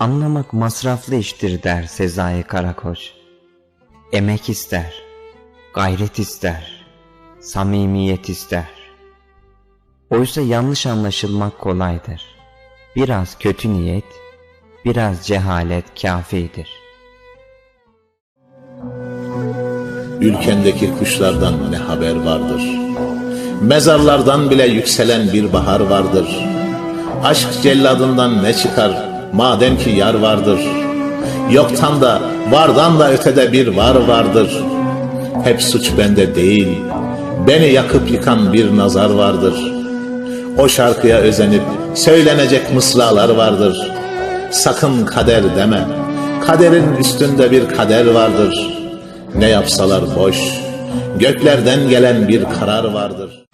Anlamak masraflı iştir der Sezai Karakoç. Emek ister, gayret ister, samimiyet ister. Oysa yanlış anlaşılmak kolaydır. Biraz kötü niyet, biraz cehalet kafidir. Ülkendeki kuşlardan ne haber vardır? Mezarlardan bile yükselen bir bahar vardır. Aşk celladından ne çıkar? Madem ki yar vardır. Yoktan da vardan da ötede bir var vardır. Hep suç bende değil. Beni yakıp yıkan bir nazar vardır. O şarkıya özenip söylenecek mısralar vardır. Sakın kader deme. Kaderin üstünde bir kader vardır. Ne yapsalar boş. Göklerden gelen bir karar vardır.